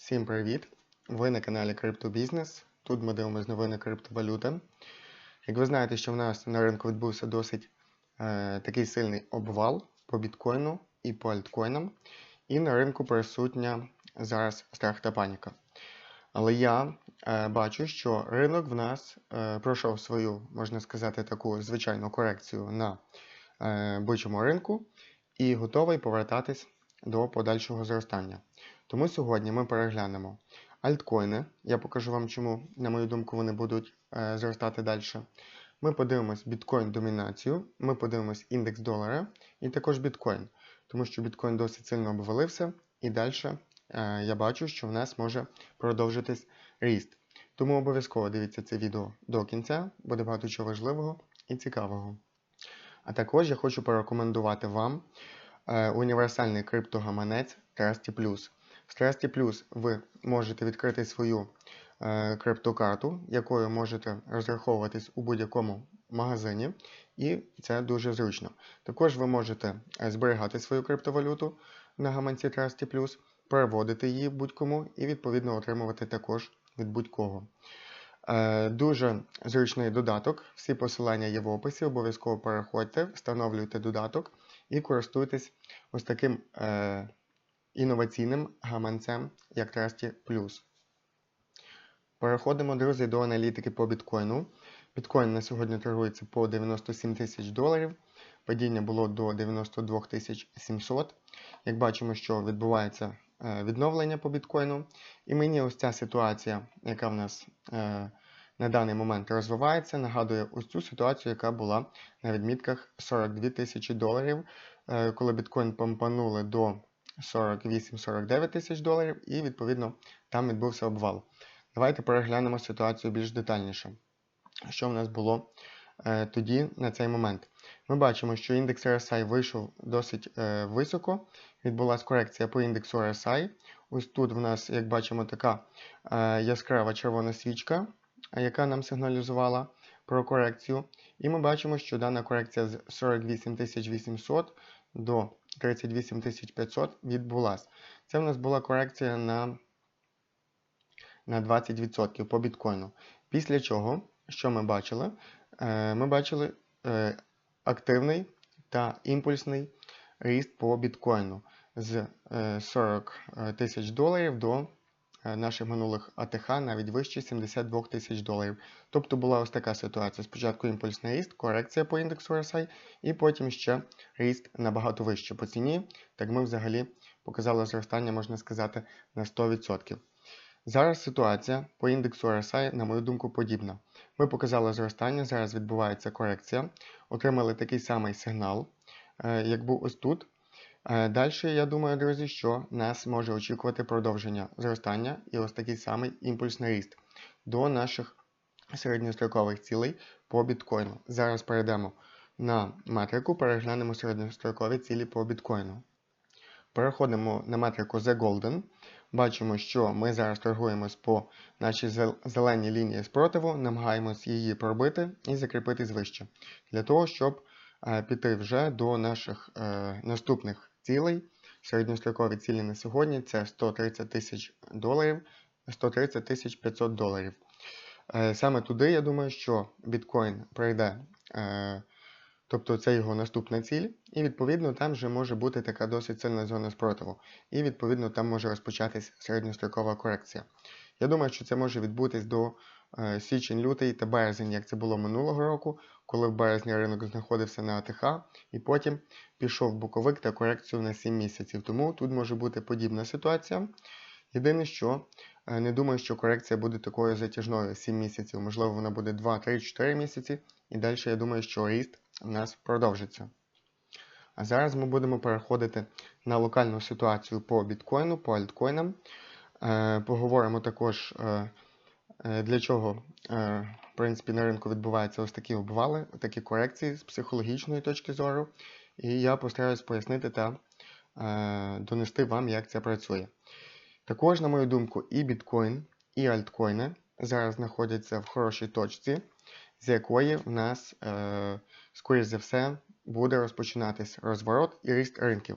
Всім привіт! Ви на каналі Криптобізнес. Тут ми дивимося новини криптовалюти. Як ви знаєте, що в нас на ринку відбувся досить е, такий сильний обвал по біткоїну і по альткоїнам, і на ринку присутня зараз страх та паніка. Але я е, бачу, що ринок в нас е, пройшов свою, можна сказати, таку звичайну корекцію на е, бичому ринку і готовий повертатись до подальшого зростання. Тому сьогодні ми переглянемо альткоїни. Я покажу вам, чому, на мою думку, вони будуть е, зростати далі. Ми подивимось біткоін домінацію, ми подивимось індекс долара і також біткоін, тому що біткоін досить сильно обвалився, і далі е, я бачу, що в нас може продовжитись ріст. Тому обов'язково дивіться це відео до кінця, буде багато чого важливого і цікавого. А також я хочу порекомендувати вам е, універсальний криптогаманець Trusty Plus. В Trusty Plus ви можете відкрити свою е, криптокарту, якою можете розраховуватись у будь-якому магазині, і це дуже зручно. Також ви можете е, зберігати свою криптовалюту на гаманці Trusty Plus, переводити її будь-кому і відповідно отримувати також від будь-кого. Е, Дуже зручний додаток. Всі посилання є в описі. Обов'язково переходьте, встановлюйте додаток і користуйтесь ось таким е, інноваційним гаманцем, як Trusty Plus. Переходимо, друзі, до аналітики по біткоїну. Біткоін на сьогодні торгується по 97 тисяч доларів. Падіння було до 92 тисяч 700. Як бачимо, що відбувається е, відновлення по біткоїну. І мені ось ця ситуація, яка в нас е, на даний момент розвивається, нагадує ось цю ситуацію, яка була на відмітках 42 тисячі доларів, е, коли біткоін помпанули до 48-49 тисяч доларів, і відповідно там відбувся обвал. Давайте переглянемо ситуацію більш детальніше. Що в нас було е, тоді на цей момент? Ми бачимо, що індекс RSI вийшов досить е, високо. Відбулася корекція по індексу RSI. Ось тут в нас, як бачимо, така е, яскрава червона свічка, яка нам сигналізувала про корекцію. І ми бачимо, що дана корекція з 48 800 до 38 500 відбулася. Це в нас була корекція на на 20% по біткоїну. Після чого, що ми бачили? Е, Ми бачили е, активний та імпульсний ріст по біткоїну з е, 40 тисяч доларів до е, наших минулих АТХ навіть вище 72 тисяч доларів. Тобто була ось така ситуація. Спочатку імпульсний ріст, корекція по індексу RSI, і потім ще ріст набагато вище по ціні. Так ми взагалі показали зростання, можна сказати, на 100%. Зараз ситуація по індексу RSI, на мою думку, подібна. Ми показали зростання, зараз відбувається корекція. Отримали такий самий сигнал, е, як був ось тут. Далі, я думаю, друзі, що нас може очікувати продовження зростання і ось такий самий імпульсний ріст до наших середньострокових цілей по біткоїну. Зараз перейдемо на метрику, переглянемо середньострокові цілі по біткоїну. Переходимо на метрику The Golden. Бачимо, що ми зараз торгуємось по нашій зеленій лінії спротиву, намагаємось її пробити і закріпитись вище. Для того, щоб е, піти вже до наших е, наступних цілей. Середньострокові цілі на сьогодні це 130 тисяч доларів, 130 тисяч 500 доларів. Е, саме туди, я думаю, що біткоін прийде. Е, Тобто це його наступна ціль, і відповідно там вже може бути така досить сильна зона спротиву. І відповідно там може розпочатись середньострокова корекція. Я думаю, що це може відбутись до е, січень, лютий та березень, як це було минулого року, коли в березні ринок знаходився на АТХ, і потім пішов боковик та корекцію на 7 місяців. Тому тут може бути подібна ситуація. Єдине, що е, не думаю, що корекція буде такою затяжною 7 місяців, можливо, вона буде 2, 3, 4 місяці, і далі я думаю, що ріст у нас продовжиться. А зараз ми будемо переходити на локальну ситуацію по біткоїну, по альткоїнам. Е, поговоримо також, для чого в принципі, на ринку відбуваються ось такі обвали, такі корекції з психологічної точки зору. І я постараюсь пояснити та донести вам, як це працює. Також, на мою думку, і біткоін, і альткоїни зараз знаходяться в хорошій точці, з якої в нас скоріш за все, буде розпочинатись розворот і ріст ринків.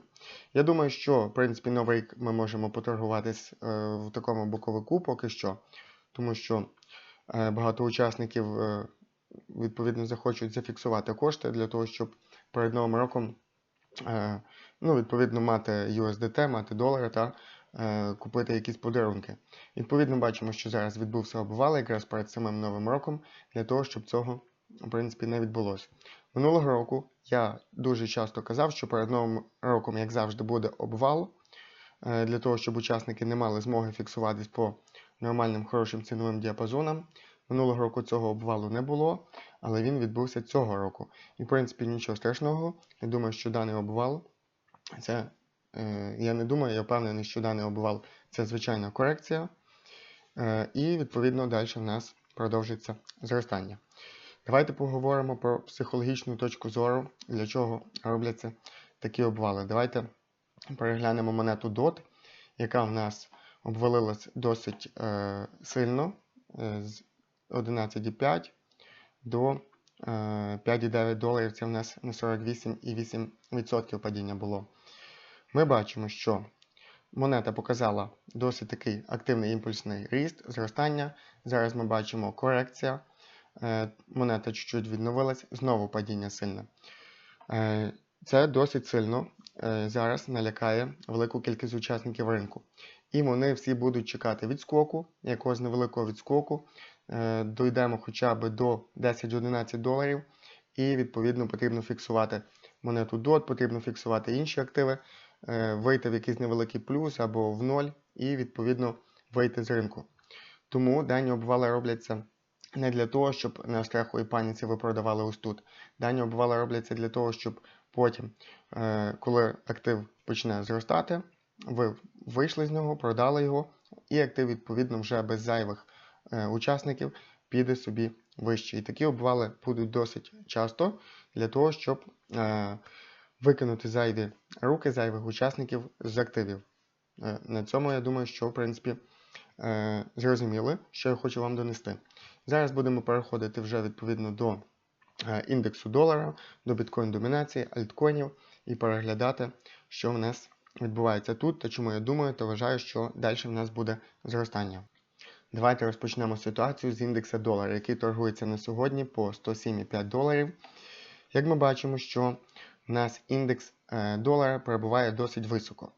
Я думаю, що в принципі новий рік ми можемо поторгуватись е, в такому боковику поки що, тому що е, багато учасників е, відповідно захочуть зафіксувати кошти для того, щоб перед новим роком е, ну, відповідно мати USDT, мати долари та купити якісь подарунки. Відповідно, бачимо, що зараз відбувся обвал якраз перед самим новим роком для того, щоб цього в принципі не відбулося. Минулого року я дуже часто казав, що перед новим роком, як завжди, буде обвал для того, щоб учасники не мали змоги фіксуватись по нормальним хорошим ціновим діапазонам. Минулого року цього обвалу не було, але він відбувся цього року. І, в принципі, нічого страшного. Я думаю, що даний обвал це. е, Я не думаю, я впевнений, що даний обвал це звичайна корекція. Е, І, відповідно, далі в нас продовжиться зростання. Давайте поговоримо про психологічну точку зору, для чого робляться такі обвали. Давайте переглянемо монету DOT, яка в нас обвалилась досить е, сильно е, з 11,5 до е, 5,9 доларів. Це в нас на 48,8% падіння було. Ми бачимо, що монета показала досить такий активний імпульсний ріст, зростання. Зараз ми бачимо корекція. Е, монета чуть-чуть відновилась, знову падіння сильне. Е, Це досить сильно е, зараз налякає велику кількість учасників ринку. І вони всі будуть чекати відскоку, якогось невеликого відскоку. Е, Дойдемо хоча б до 10-11 доларів, і відповідно потрібно фіксувати монету DOT, потрібно фіксувати інші активи, е, вийти в якийсь невеликий плюс або в ноль, і відповідно вийти з ринку. Тому дані обвали робляться не для того, щоб на страху і паніці ви продавали ось тут. Дані обвали робляться для того, щоб потім, е, коли актив почне зростати, ви вийшли з нього, продали його, і актив, відповідно, вже без зайвих е, учасників піде собі вище. І такі обвали будуть досить часто для того, щоб е, викинути зайві руки зайвих учасників з активів. Е, На цьому я думаю, що в принципі зрозуміли, що я хочу вам донести. Зараз будемо переходити вже відповідно до індексу долара, до біткоін домінації, альткоїнів і переглядати, що в нас відбувається тут та чому я думаю та вважаю, що далі в нас буде зростання. Давайте розпочнемо ситуацію з індекса долара, який торгується на сьогодні по 107,5 доларів. Як ми бачимо, що в нас індекс е, долара перебуває досить високо.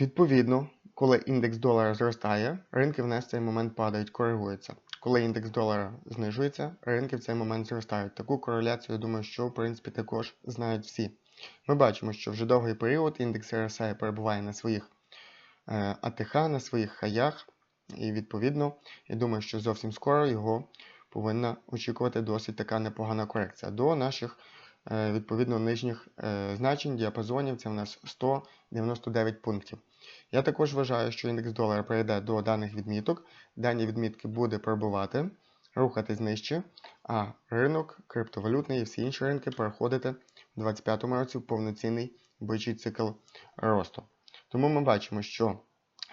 Відповідно, коли індекс долара зростає, ринки в нас в цей момент падають, коригуються. Коли індекс долара знижується, ринки в цей момент зростають. Таку кореляцію, я думаю, що в принципі також знають всі. Ми бачимо, що вже довгий період індекс RSI перебуває на своїх е, АТХ, на своїх хаях, і відповідно, я думаю, що зовсім скоро його повинна очікувати досить така непогана корекція до наших е, відповідно нижніх е, значень, діапазонів. Це в нас 199 пунктів. Я також вважаю, що індекс долара перейде до даних відміток. Дані відмітки буде пробувати, рухатись нижче, а ринок криптовалютний і всі інші ринки переходити 2025 році в повноцінний бичий цикл росту. Тому ми бачимо, що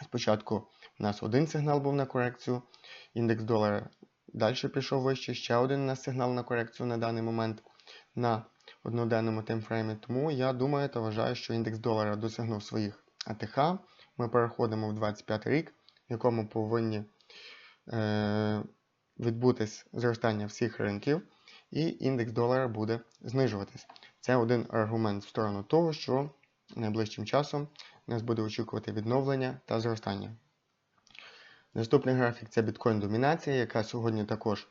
спочатку у нас один сигнал був на корекцію, індекс долара далі пішов вище, ще один у нас сигнал на корекцію на даний момент на одноденному таймфреймі. Тому я думаю та вважаю, що індекс долара досягнув своїх АТХ. Ми переходимо в 25 рік, в якому повинні е, відбутись зростання всіх ринків, і індекс долара буде знижуватись. Це один аргумент в сторону того, що найближчим часом нас буде очікувати відновлення та зростання. Наступний графік це біткоін домінація, яка сьогодні також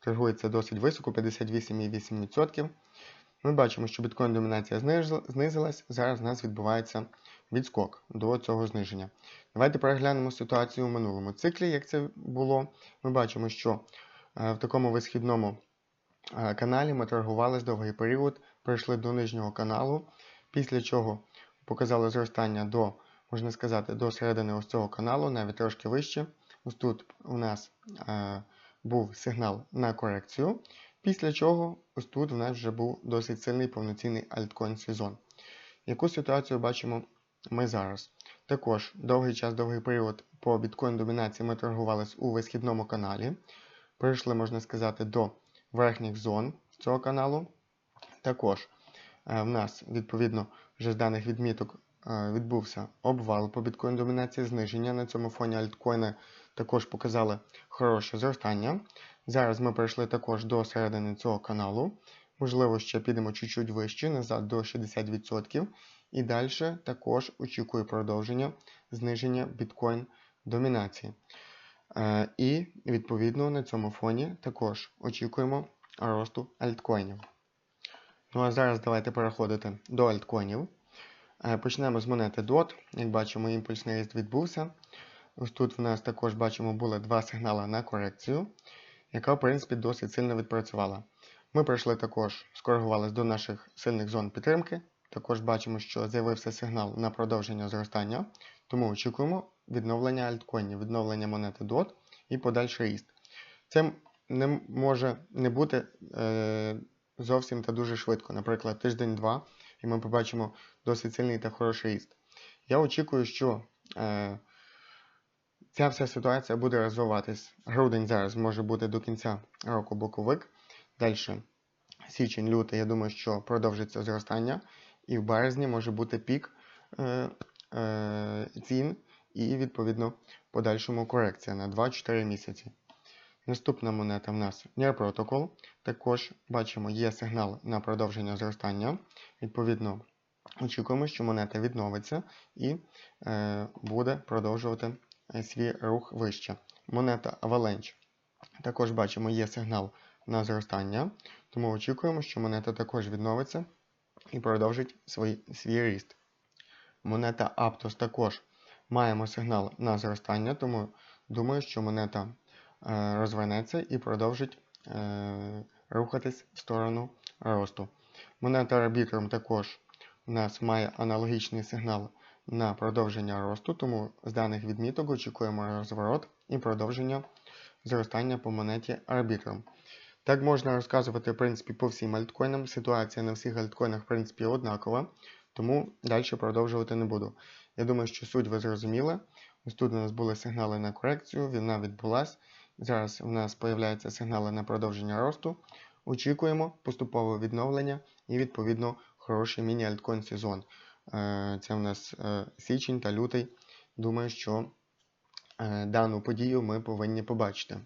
торгується досить високо, 58,8%. Ми бачимо, що біткоін домінація знизилась, зараз у нас відбувається відскок до цього зниження. Давайте переглянемо ситуацію у минулому циклі, як це було. Ми бачимо, що е, в такому висхідному е, каналі ми торгували з довгий період, прийшли до нижнього каналу, після чого показали зростання до, можна сказати, до середини ось цього каналу, навіть трошки вище. Ось тут у нас е, був сигнал на корекцію. Після чого ось тут у нас вже був досить сильний повноцінний альткоін сезон. Яку ситуацію бачимо ми зараз? Також довгий час, довгий період по біткоін домінації ми торгувалися у висхідному каналі. Прийшли, можна сказати, до верхніх зон цього каналу. Також е, в нас, відповідно, вже з даних відміток е, відбувся обвал по біткоін домінації, зниження. На цьому фоні альткоїни також показали хороше зростання. Зараз ми прийшли також до середини цього каналу. Можливо, ще підемо чуть-чуть вище, назад до 60%. І далі також очікую продовження зниження біткоін домінації. Е, І відповідно на цьому фоні також очікуємо росту альткоїнів. Ну а зараз давайте переходити до альткоїнів. Е, Почнемо з монети DOT. Як бачимо, імпульсний ріст відбувся. Ось тут в нас також бачимо були два сигнали на корекцію, яка, в принципі, досить сильно відпрацювала. Ми прийшли також, скоригувалися до наших сильних зон підтримки. Також бачимо, що з'явився сигнал на продовження зростання, тому очікуємо відновлення альткоїнів, відновлення монети DOT і подальший ріст. Це не може не бути е, зовсім та дуже швидко, наприклад, тиждень-два, і ми побачимо досить сильний та хороший ріст. Я очікую, що е, ця вся ситуація буде розвиватись. Грудень зараз може бути до кінця року боковик. Далі січень, лютий, я думаю, що продовжиться зростання. І в березні може бути пік е, е, цін і, відповідно, подальшому корекція на 2-4 місяці. Наступна монета в нас NER Protocol. Також бачимо, є сигнал на продовження зростання. Відповідно, очікуємо, що монета відновиться і е, буде продовжувати е, свій рух вище. Монета Avalanche. Також бачимо, є сигнал на зростання, тому очікуємо, що монета також відновиться і продовжить свій, свій ріст. Монета Aptos також маємо сигнал на зростання, тому думаю, що монета розвернеться і продовжить е, рухатись в сторону росту. Монета Arbitrum також у нас має аналогічний сигнал на продовження росту, тому з даних відміток очікуємо розворот і продовження зростання по монеті Arbitrum. Так можна розказувати, в принципі, по всім альткоїнам. Ситуація на всіх альткоїнах, в принципі, однакова, тому далі продовжувати не буду. Я думаю, що суть ви зрозуміли. Ось тут у нас були сигнали на корекцію, вона відбулась. Зараз у нас з'являються сигнали на продовження росту. Очікуємо поступове відновлення і, відповідно, хороший міні-альткоін сезон. Е, Це у нас е, січень та лютий. Думаю, що е, дану подію ми повинні побачити.